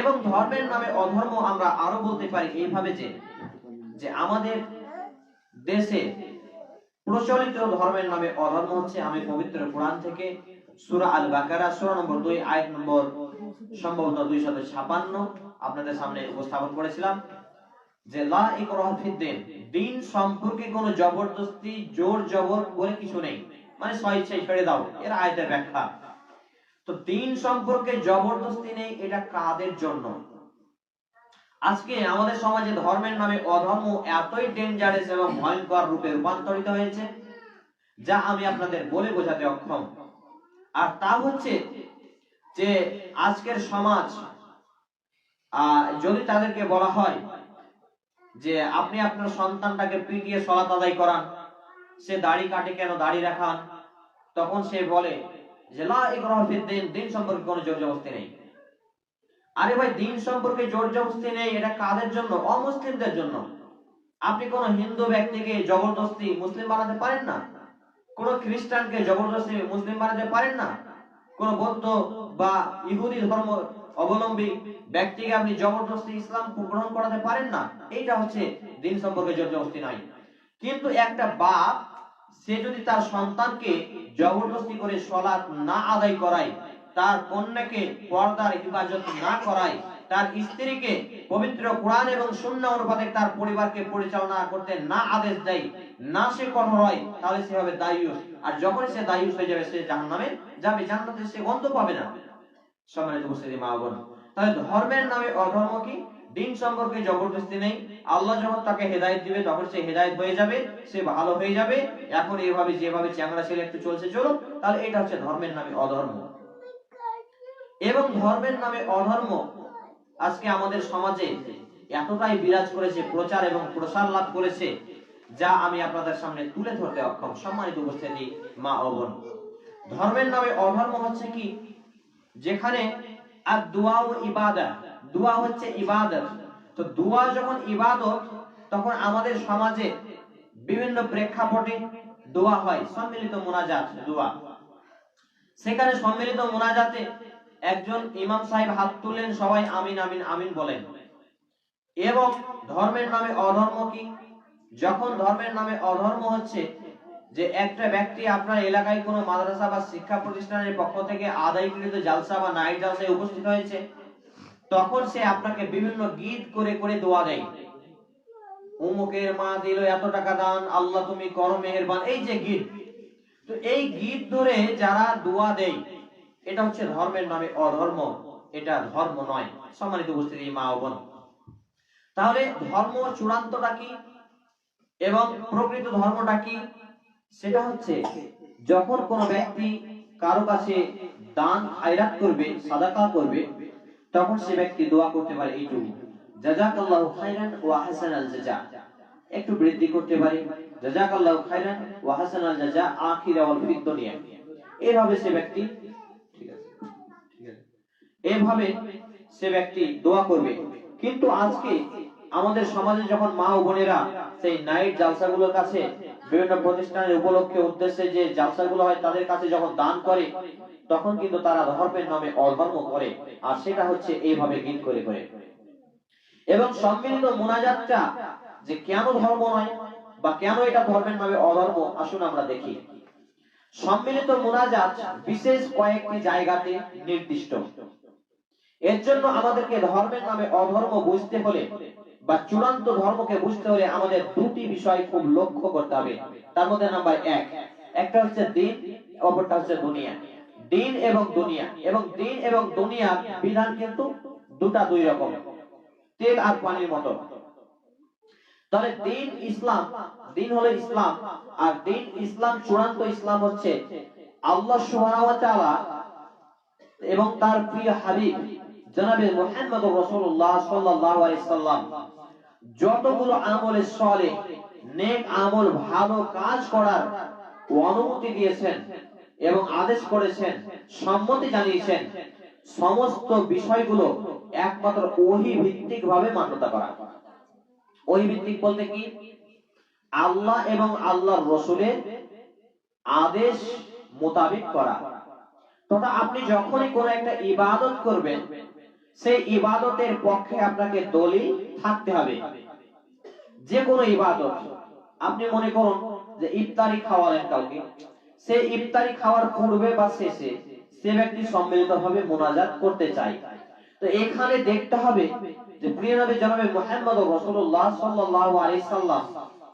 এবং ধর্মের নামে অধর্ম আমরা আরও বলতে পারি এইভাবে যে যে আমাদের দেশে প্রচলিত ধর্মের নামে অধর্ম হচ্ছে আমি পবিত্র কোরআন থেকে সূরা আল বাকারা সূরা নম্বর 2 আয়াত নম্বর সম্ভবত 256 আপনাদের সামনে উপস্থাপন করেছিলাম, যে লা ইকরহফিদ্দিন দিন সম্পর্কে কোনো জবরদস্তি, জোর জবর বলে কিছু নেই। মানে স্বেচ্ছায় ছেড়ে দাও, এর আয়াতের ব্যাখ্যা। তো দিন সম্পর্কে জবরদস্তি নেই, এটা কাদের জন্য? আজকে আমাদের সমাজে ধর্মের নামে অধর্ম এতই ডেঞ্জারাস এবং ভয়ঙ্কর রূপে রূপান্তরিত হয়েছে, যা আমি আপনাদের বলে বোঝাতে অক্ষম। আর তা হচ্ছে যে আজকের সমাজ যদি তাদেরকে বলা হয় যে আপনি আপনার সন্তানটাকে পিটিয়ে সলাত আদায় করান, সে দাড়ি কাটে কেন, দাড়ি রাখান, তখন সে বলে যে লা দিন দিন সম্পর্কে কোনো জোর জবরদস্তি নেই। আরে ভাই দিন সম্পর্কে জোর জবরদস্তি নেই, এটা কাদের জন্য? অমুসলিমদের জন্য। আপনি কোন হিন্দু ব্যক্তিকে জবরদস্তি মুসলিম বানাতে পারেন না? কোন খ্রিস্টানকে জবরদস্তি মুসলিম বানাতে পারেন না? কোন বৌদ্ধ বা ইহুদি ধর্ম অবলম্বী ব্যক্তিকে আপনি জবরদস্তি ইসলাম গ্রহণ করাতে পারেন না? এইটা হচ্ছে দিন সম্পর্কে জোর জবরদস্তি নাই। কিন্তু একটা বাপ সে যদি তার সন্তানকে জবরদস্তি করে সলাৎ না আদায় করায়, তার কন্যাকে পর্দার হেফাজত না করায়, তার স্ত্রীকে পবিত্র কোরআন এবং শূন্য অনুপাতে তার পরিবারকে পরিচালনা করতে না আদেশ দেয়, না সে কঠোর হয়, তাহলে সে হবে দায়ুস। আর যখন সে দায়ুস হয়ে যাবে, সে জাহান্নামে যাবে, জান্নাতে সে গন্ধ পাবে না। সম্মানিত উপস্থিতি মা বোন, তাহলে ধর্মের নামে অধর্ম কি? দিন সম্পর্কে জবরদস্তি নেই। আল্লাহ যখন তাকে হেদায়েত দিবে, তখন সে হেদায়েত হয়ে যাবে, সে ভালো হয়ে যাবে। এখন এইভাবে যেভাবে চ্যাংড়া ছেলে একটু চলছে চলো তাহলে এটা হচ্ছে ধর্মের নামে অধর্ম। এবং ধর্মের নামে অধর্ম আজকে আমাদের সমাজে এতটাই বিরাজ করেছে, প্রচার এবং প্রসার লাভ করেছে, যা আমি আপনাদের সামনে তুলে ধরতে অক্ষম। সম্মানিত উপস্থিতি, মা ও বোন। ধর্মের নামে অধর্ম হচ্ছে কি? যেখানে আর দোয়া ও ইবাদত দোয়া হচ্ছে ইবাদত। তো দোয়া যখন ইবাদত, তখন আমাদের সমাজে বিভিন্ন প্রেক্ষাপটে দোয়া হয়, সম্মিলিত মোনাজাত দোয়া। সেখানে সম্মিলিত মোনাজাতে একজন ইমাম সাহেব হাত তুললেন, সবাই আমিন আমিন আমিন বলেন। এবং ধর্মের নামে অধর্ম কি? যখন ধর্মের নামে অধর্ম হচ্ছে, যে একটা ব্যক্তি আপনার এলাকায় কোনো মাদ্রাসা বা শিক্ষা প্রতিষ্ঠানের পক্ষ থেকে আদায়কৃত জালসা বা নাইট জালসায় উপস্থিত হয়েছে তখন সে আপনাকে বিভিন্ন গীত করে করে দোয়া দেয়। অমুকের মা দিল এত টাকা দান, আল্লাহ তুমি করো মেহেরবান। এই যে গীত, তো এই গীত ধরে যারা দোয়া দেয়, এটা হচ্ছে ধর্মের নামে অধর্ম। এটা ধর্ম নয়। সম্মানিত উপস্থিতি, মা ও বোন। তাহলে ধর্ম চূড়ান্তটা কি এবং প্রকৃত ধর্মটা কি? সেটা হচ্ছে যখন কোন ব্যক্তি কারও কাছে দান, খায়রাত করবে, সাদাকা করবে তখন সে ব্যক্তি দোয়া করতে পারে এইটুকু। জাযাকাল্লাহু খাইরান ওয়া হাসানাল জাযা একটু বৃদ্ধি করতে পারে। জাযাকাল্লাহু খাইরান ওয়া হাসানাল জাযা আখিরা ওয়াল ফিদ দুনিয়া। এভাবে সে ব্যক্তি ঠিক আছে ঠিক আছে। এভাবে সে ব্যক্তি দোয়া করবে। কিন্তু আজকে আমাদের সমাজে যখন মা ও বোনেরা সেই নাইট জালসাগুলোর কাছে বিভিন্ন প্রতিষ্ঠানের উপলক্ষে উদ্দেশ্যে যে জালসাগুলো হয় তাদের কাছে যখন দান করে, তখন কিন্তু তারা ধর্মের নামে অধর্ম করে। আর সেটা হচ্ছে এইভাবে গীত করে করে। এবং সম্মিলিত মোনাজাতটা যে কেন ধর্ম নয় বা কেন এটা ধর্মের নামে অধর্ম, আসুন আমরা দেখি। সম্মিলিত মোনাজাত বিশেষ কয়েকটি জায়গাতে নির্দিষ্ট। এর জন্য আমাদেরকে ধর্মের নামে অধর্ম বুঝতে হলে বা চূড়ান্ত ধর্মকে বুঝতে হলে আমাদের দুটি বিষয় খুব লক্ষ্য করতে হবে। তার মধ্যে নাম্বার এক, একটা হচ্ছে দিন, অপরটা হচ্ছে দুনিয়া। দিন এবং দুনিয়া। এবং দিন এবং দুনিয়া বিধান কিন্তু দুটা দুই রকম। তেল আর পানির মতো। তাহলে দিন ইসলাম, দিন হলো ইসলাম। আর দিন ইসলাম, চূড়ান্ত ইসলাম হচ্ছে আল্লাহ সুবহানাহু এবং তার প্রিয় হাবিব জনাবে মুহাম্মদ রাসূলুল্লাহ সাল্লাল্লাহু আলাইহি সাল্লাম। যতগুলো আমলে সলে, নেক আমল, ভালো কাজ করার অনুমতি দিয়েছেন এবং আদেশ করেছেন, সম্মতি জানিয়েছেন, সমস্ত বিষয়গুলো একমাত্র ওহি ভিত্তিক ভাবে মান্যতা করা। ওহি ভিত্তিক বলতে কি? আল্লাহ এবং আল্লাহর রসুলের আদেশ মোতাবেক করা। তথা আপনি যখনই কোনো একটা ইবাদত করবেন সেই ইবাদতের পক্ষে আপনাকে দলিল থাকতে হবে। যে কোনো ইবাদত। আপনি মনে করুন যে ইফতারি খাওয়ালেন কাউকে। সে ইফতারি খাওয়ার পূর্বে বা শেষে সে ব্যক্তি সম্মিলিতভাবে মোনাজাত করতে চায়। তো এখানে দেখতে হবে যে প্রিয় নবী জনাবে মুহাম্মদ রাসূলুল্লাহ সাল্লাল্লাহু আলাইহি সাল্লাম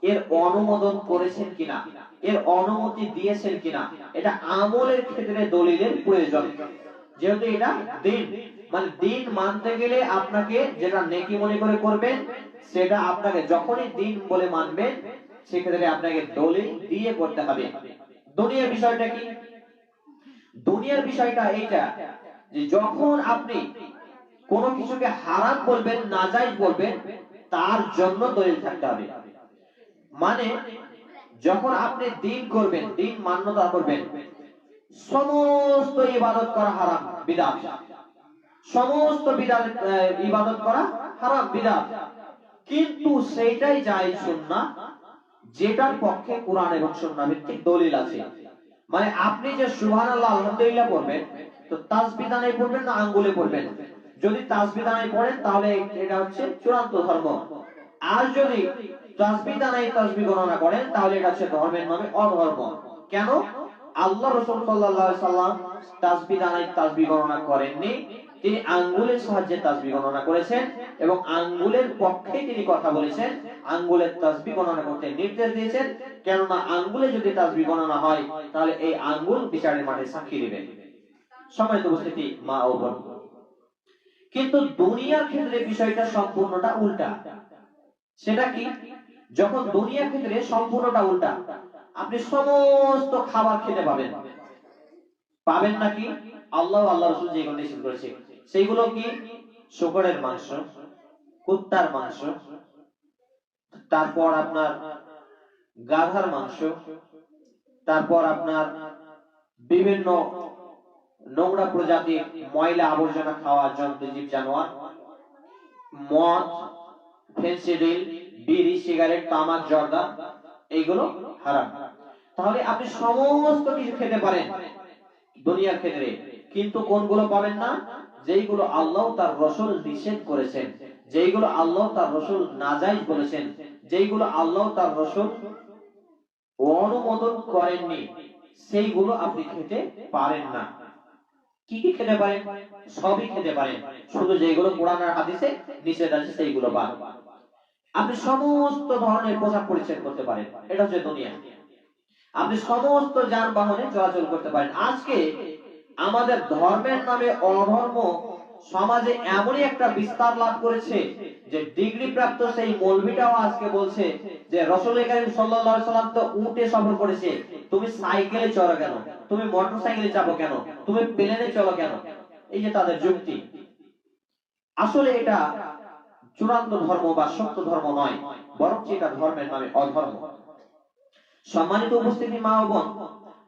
এর অনুমোদন করেছেন কিনা? এর অনুমতি দিয়েছেন কিনা? এটা আমলের ক্ষেত্রে দলিলের প্রয়োজন। যেহেতু এটা দিন। মানে দিন মানতে গেলে আপনাকে যেটা নেকি মনে করে করবেন, সেটা আপনাকে যখনই দিন বলে মানবেন, সেক্ষেত্রে আপনাকে দলিল দিয়ে করতে হবে। দুনিয়ার বিষয়টা কি? দুনিয়ার বিষয়টা এইটা যে যখন আপনি কোনো কিছুকে হারাম বলবেন, নাজাইজ বলবেন, তার জন্য দলিল থাকতে হবে। মানে যখন আপনি দিন করবেন, দিন মান্যতা করবেন, সমস্ত ইবাদত করা হারাম, বিদাত। সমস্ত বিদাত ইবাদত করা হারাম বিদাত কিন্তু সেইটাই জায়েজ সুন্নাহ, যেটার পক্ষে কোরআন এবং সুন্নাহ ভিত্তিক দলিল আছে। মানে আপনি যে সুবহানাল্লাহ, আলহামদুলিল্লাহ পড়বেন, তো তাসবিহ দানায় পড়বেন না আঙ্গুলে পড়বেন? যদি তাসবিহ দানায় পড়েন, তাহলে এটা হচ্ছে চূড়ান্ত ধর্ম। আর যদি তাসবিহ দানায় তাসবিহ গণনা করেন, তাহলে এটা হচ্ছে ধর্মের নামে অধর্ম। কেন? আল্লাহ রাসূল সাল্লাল্লাহু আলাইহি সাল্লাম তাসবিহ দানায় তাসবিহ গণনা করেননি। তিনি আঙ্গুলের সাহায্যে তাসবিহ গণনা করেছেন এবং আঙ্গুলের পক্ষে তিনি কথা বলেছেন। আঙ্গুলের তাসবিহ গণনা করতে নির্দেশ দিয়েছেন। কেননা আঙ্গুলে যদি তাসবিহ গণনা হয়, তাহলে এই আঙ্গুল বিচারের মাঠে সাক্ষী দিবে। সম্মানিত উপস্থিতি, মা ও বোন। কিন্তু দুনিয়ার ক্ষেত্রে বিষয়টা সম্পূর্ণটা উল্টা। সেটা কি? যখন দুনিয়ার ক্ষেত্রে সম্পূর্ণটা উল্টা, আপনি সমস্ত খাবার খেতে পাবেন। পাবেন নাকি? আল্লাহ আল্লাহ রসুল যেগুলো নিষেধ করেছে। সেইগুলো কি? শুকরের মাংস, কুত্তার মাংস, তারপর আপনার গাধার মাংস, তারপর আপনার বিভিন্ন নোংরা প্রজাতির ময়লা আবর্জনা খাওয়া জন্তু, জীব, জানোয়ার, মদ ফেন্সিডিল বিড়ি, সিগারেট, তামাক, জর্দা, এইগুলো হারাম। তাহলে আপনি সমস্ত কিছু খেতে পারেন দুনিয়ার ক্ষেত্রে, কিন্তু কোনগুলো পাবেন না? যেইগুলো আল্লাহ তার রসুল নিষেধ করেছেন, যেইগুলো আল্লাহ তার রসুল নাজাইজ বলেছেন, যেইগুলো আল্লাহ তার রসুল অনুমোদন করেননি, সেইগুলো আপনি খেতে পারেন না। কি কি খেতে পারেন? সবই খেতে পারেন। শুধু যেগুলো কোরআন হাদিসে নিষেধ আছে, সেইগুলো বাদ। আপনি সমস্ত ধরনের পোশাক পরিচ্ছদ করতে পারেন, এটা হচ্ছে দুনিয়া। আপনি সমস্ত যানবাহনে চলাচল করতে পারেন। আজকে আমাদের ধর্মের নামে অধর্ম সমাজে এমনই একটা বিস্তার লাভ করেছে যে ডিগ্রি প্রাপ্ত সেই মৌলভিটাও আজকে বলছে যে রসুল করিম সাল্লাল্লাহু সাল্লাম তো উটে সফর করেছে। তুমি সাইকেলে চলো কেন? তুমি মোটরসাইকেলে যাব কেন? তুমি প্লেনে চলো কেন? এই যে তাদের যুক্তি। আসলে এটা চূড়ান্ত ধর্ম বা সত্য ধর্ম নয় বরং এটা ধর্মের নামে অধর্ম। সম্মানিত উপস্থিতি মা ও বোন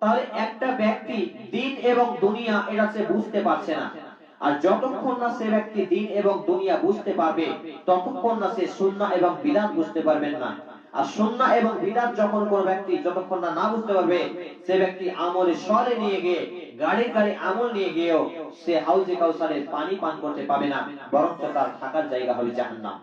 তাহলে একটা ব্যক্তি দিন এবং দুনিয়া এটা সে বুঝতে পারছে না। আর যতক্ষণ না সে ব্যক্তি দিন এবং দুনিয়া বুঝতে পারবে, ততক্ষণ না সে সুন্নাহ এবং বিধান বুঝতে পারবেন না। আর সুন্নাহ এবং বিধান যখন কোন ব্যক্তি যতক্ষণ না না বুঝতে পারবে, সে ব্যক্তি আমলে সরে নিয়ে গিয়ে, গাড়ি গাড়ি আমল নিয়ে গিয়েও সে হাউজে কাউসারে পানি পান করতে পাবে না, বরঞ্চ তার থাকার জায়গা হবে জাহান্নাম।